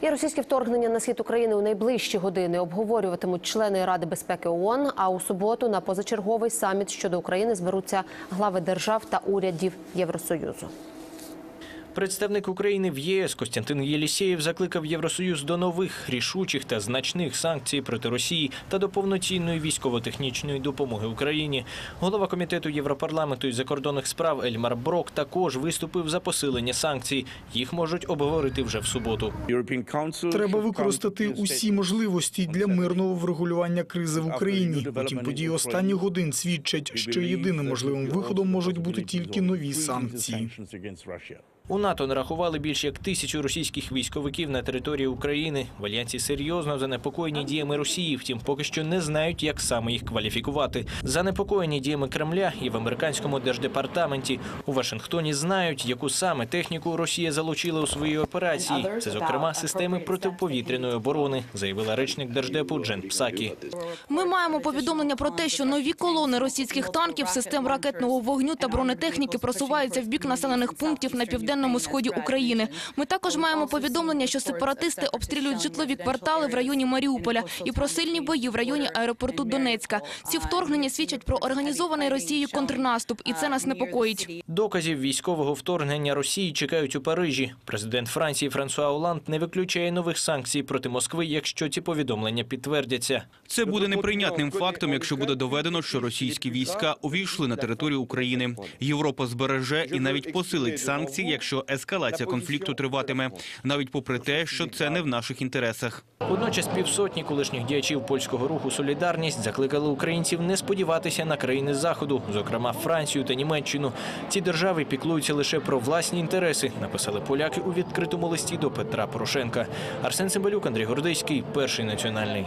І російське вторгнення на схід України у найближчі години обговорюватимуть члени Ради безпеки ООН, А у суботу на позачерговий саміт щодо України зберуться глави держав та урядів Євросоюзу. Представник України в ЄС Костянтин Єлісєєв закликав Євросоюз до нових рішучих та значних санкцій проти Росії та до повноцінної військово-технічної допомоги Україні. Голова комітету Європарламенту із закордонних справ Ельмар Брок також виступив за посилення санкцій. Їх можуть обговорити вже в суботу. Треба використати усі можливості для мирного врегулювання кризи в Україні. Утім, події останніх годин свідчать, що єдиним можливим виходом можуть бути тільки нові санкції. У НАТО нарахували більш як тисячу російських військовиків на території України. В альянсі серйозно занепокоєні діями Росії, втім, поки що не знають, як саме їх кваліфікувати. Занепокоєні діями Кремля і в американському держдепартаменті у Вашингтоні знають, яку саме техніку Росія залучила у своїй операції. Це, зокрема, системи протиповітряної оборони, заявила речник держдепу Джен Псакі. Ми маємо повідомлення про те, що нові колони російських танків, систем ракетного вогню та бронетехніки просуваються в бік населених пунктів на південному сході України. Ми також маємо повідомлення, що сепаратисти обстрілюють житлові квартали в районі Маріуполя і про сильні бої в районі аеропорту Донецька. Ці вторгнення свідчать про організований Росією контрнаступ, і це нас непокоїть. Доказів військового вторгнення Росії чекають у Парижі. Президент Франції Франсуа Оланд не виключає нових санкцій проти Москви, якщо ці повідомлення підтвердяться. Це буде неприйнятним фактом, якщо буде доведено, що російські війська увійшли на територію України. Європа збереже і навіть посилить санкції, якщо ескалація конфлікту триватиме, навіть попри те, що це не в наших інтересах. Водночас півсотні колишніх діячів польського руху Солідарність закликали українців не сподіватися на країни заходу, зокрема Францію та Німеччину. Ці держави піклуються лише про власні інтереси. Написали поляки у відкритому листі до Петра Порошенка. Арсен Цимбалюк, Андрій Гордиський, перший національний.